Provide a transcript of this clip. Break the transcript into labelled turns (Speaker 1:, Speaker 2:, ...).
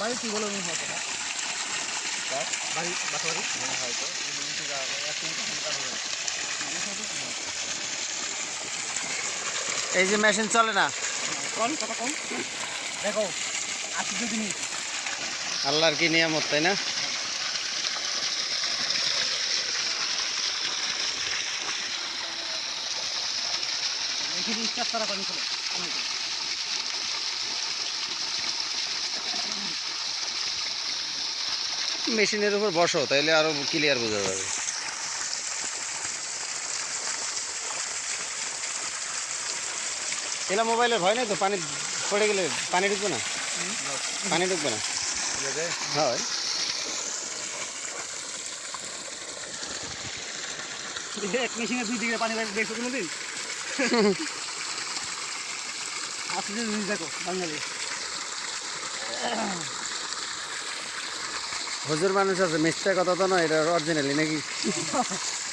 Speaker 1: বাড়ি কি বলো মনে হয়
Speaker 2: তার
Speaker 1: বাড়ি
Speaker 2: মনে হয় তো এই
Speaker 3: যে মেশিন চলে না?
Speaker 1: কম কত কম? দেখো আশি
Speaker 3: আল্লাহর কি নিয়ামত তাই না?
Speaker 1: এখানে করা করেন
Speaker 3: মেশিনের উপর বসো তাইলে আরও ক্লিয়ার বোঝা যাবে। এলা মোবাইলের ভয় নাই তো? পানি পড়ে গেলে পানি ঢুকবে না? পানি ঢুকবে না? হয়।
Speaker 1: এক মেশিনে দুই দিকে পানি দেখছ কোনো দিন আশি যদি নিয়ে দেখো বাঙালি।
Speaker 3: হুজুর মানুষ আছে মিথ্যা কথা তো নয় এটা অরিজিনালি নাকি?